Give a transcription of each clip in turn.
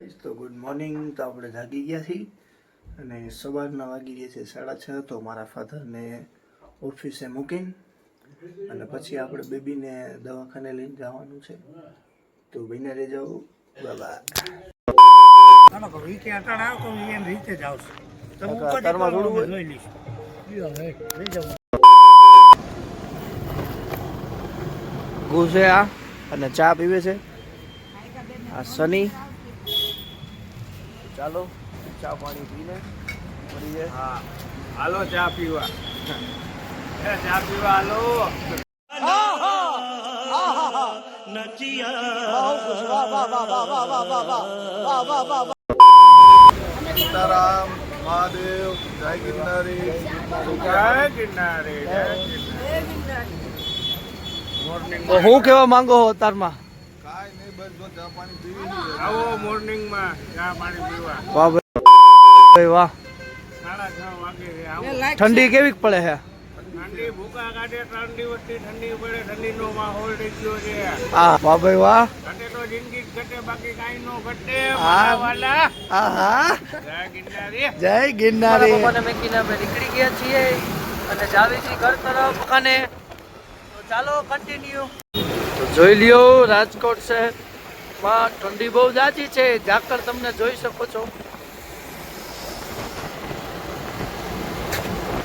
તો good morning તો આપણે જાગી ગયા છીએ અને સવારના વાગી ગયા છે સાડા છ તો મારા ફાધરને ઓફિસે મૂકીને અને પછી આપણે બેબીને દવાખાને લઈને જવાનું છે. તો બહીને રહી જાઓ. બાબા. ઘૂસે આ અને ચા પીવે છે. આ સની ચાલો ચા પાણી પીને મળીએ. હા. હાલો ચા પીવા. એ ચા પીવા હાલો. સીતારામ મહાદેવ જય ગિરનારી. જય ગિરનારી જય ગિરનારી. મોર્નિંગ હું કેવા માંગો હો આવો મોર્નિંગ ચા પાણી પીવા. વાહ ભાઈ વાહ. સાડા છ વાગે છે આવો. ઠંડી કેવી પડે છે? ઠંડી ભૂકા કાઢે ત્રણ દિવસથી ઠંડી પડે ઠંડીનો માહોલ થઈ છે. આ વાહ ભાઈ વાહ. ઘટે તો જિંદગી જ ઘટે બાકી કાઈ નો ઘટે હા. વાલા આહા. જય ગિરનારી. જય ગિરનારી. પપ્પાને મેકીને અમે નીકળી ગયા છીએ અને જાવી છીએ ઘર તરફ અને ચાલો કન્ટિન્યુ તો જોઈ લ્યો રાજકોટ શહેરમાં ઠંડી બહુ જાજી છે. ઝાકળ તમને જોઈ શકો છો.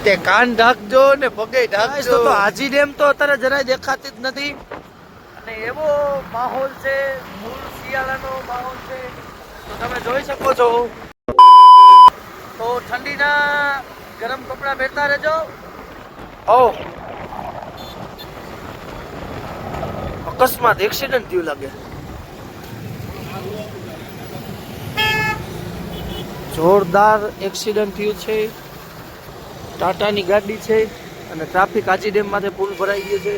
તે કાન ઢાંકજો ને પગે ઢાંકજો. તો હાજી ડેમ તો અત્યારે જરાય દેખાતી જ નથી. અને એવો માહોલ છે મૂળ શિયાળાનો માહોલ છે. તો તમે જોઈ શકો છો. તો ઠંડીના ગરમ કપડાં પહેરતા રહેજો. ઓ અકસ્માત એક્સિડન્ટ થયું લાગે. જોરદાર એક્સિડન્ટ થયું છે. ટાટાની ગાડી છે અને ટ્રાફિક આજી ડેમ માથે પુલ ભરાઈ ગયો છે.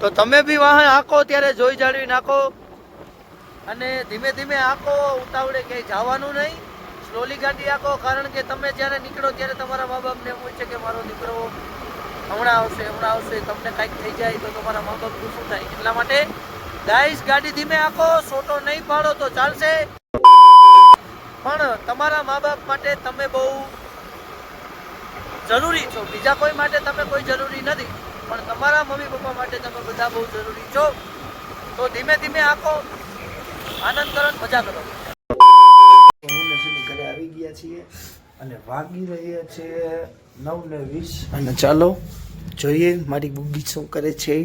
તો તમે બી વાહન આંકો ત્યારે જોઈ જાળવી નાખો. અને ધીમે ધીમે આંકો ઉતાવળે ક્યાંય જવાનું નહીં. સ્લોલી ગાડી આંકો કારણ કે તમે જ્યારે નીકળો ત્યારે તમારા મા બાપને પૂછે કે મારો દીકરો હમણાં આવશે હમણાં આવશે, તમને કાંઈક થઈ જાય તો તમારા મા બાપ શું થાય? એટલા માટે ગાઈસ ગાડી ધીમે આખો, સોટો નહીં પાડો તો ચાલશે. પણ તમારા મા બાપ માટે તમે બહુ જરૂરી છો. બીજા કોઈ માટે તમે કોઈ જરૂરી નથી. પણ તમારા મમ્મી પપ્પા માટે તમે બધા બહુ જરૂરી છો. તો ધીમે ધીમે આખો, આનંદ કરો મજા કરો. ઘરે આવી ગયા છીએ અને વાગી રહ્યા છે નવ ને વીસ. અને ચાલો જોઈએ મારી બુગી શું કરે છે?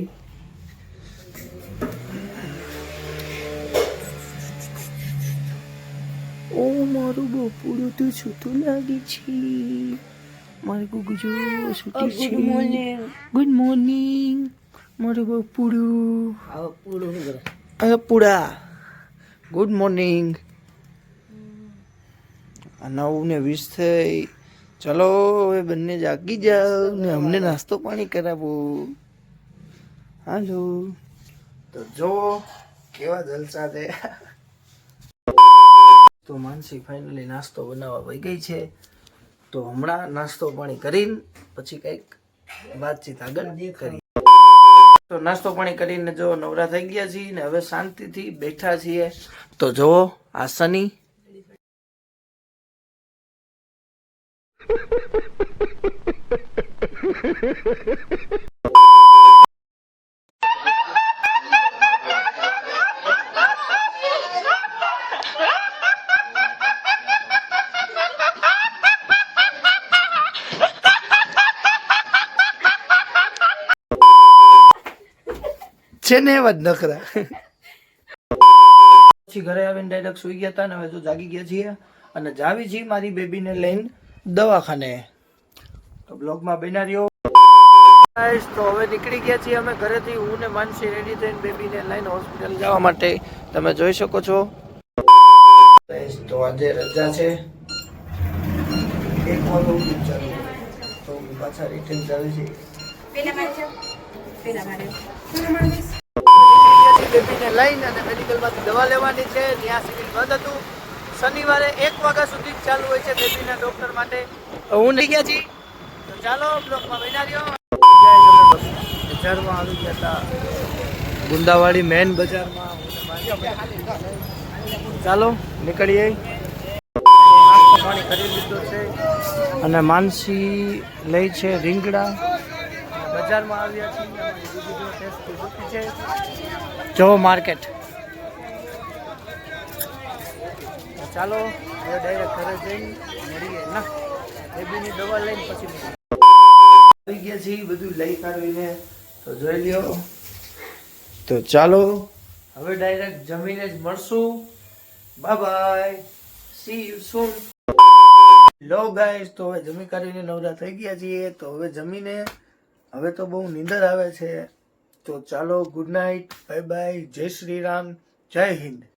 ઓ મારું બપોરું તો છૂટું લાગે છે. મારી ગુગુ જો છૂટી છે. ગુડ મોર્નિંગ મારું બપોરું. અરે પૂડા ગુડ મોર્નિંગ નવ ને વીસ થઈ. ચલો, હવે બંને જાગી જાઓ ને અમને નાસ્તો પાણી કરાવો. હાલો. તો જો, કેવા જલસા છે. તો માનસી ફાઇનલી નાસ્તો બનાવવા વહી ગઈ છે. તો હમણાં નાસ્તો પાણી કરીને પછી કંઈક વાતચીત આગળ કરી તો નાસ્તો પાણી કરીને જો નવરા થઈ ગયા છીએ ને હવે શાંતિથી બેઠા છીએ. તો જુઓ, આ સની છે ને એવા જ નખરા. પછી ઘરે આવીને ડાયરેક્ટ સુઈ ગયા હતા ને હવે તો જાગી ગયા છીએ. અને જાવી છીએ મારી બેબીને લઈને. દવાખાને. તો બ્લોગમાં બન્યા રહ્યો. તો હવે નીકળી ગયા છીએ અમે ઘરેથી. હું ને માનસી રેડી થઈને બેબીને લઈને હોસ્પિટલ જવા માટે. તમે જોઈ શકો છો. તો આજે રજા છે. એક વાગે ઉઠી ચાલુ તો પાછા રિટર્ન ચાલુ છે. બેબીને લઈને અને મેડિકલમાંથી દવા લેવાની છે. ત્યાં સિવિલ બંધ હતું. શનિવારે એક વાગ્યા સુધી ચાલુ હોય છે બેબીના ડોક્ટર માટે. તો હું નહીં ગયા છી તો ચાલો બ્લોકમાં બન્યા રહ્યો બજારમાં આવી ગયા હતા. ગુંદાવાડી મેન બજારમાં. ચાલો નીકળીએ. પાણી કરી લીધો છે અને માનસી લઈ છે રીંગણા. બજારમાં આવ્યા છીએ. જો માર્કેટ તો ચાલો, હવે ડાયરેક્ટ ઘરે જઈ મળીએ. ના, બેબીની દવા લઈને પછી આવી ગયા છીએ, બધું લઈ કાઢીને તો જોઈ લ્યો. તો ચાલો, હવે ડાયરેક્ટ જમીને જ મળશું. Bye bye see you soon law guys તો હવે જમી કાઢીને નવરા થઈ ગયા છીએ. તો હવે જમીને, હવે તો બહુ નીંદર આવે છે. તો ચાલો ગુડ નાઇટ બાય બાય જય શ્રી રામ. જય હિન્દ.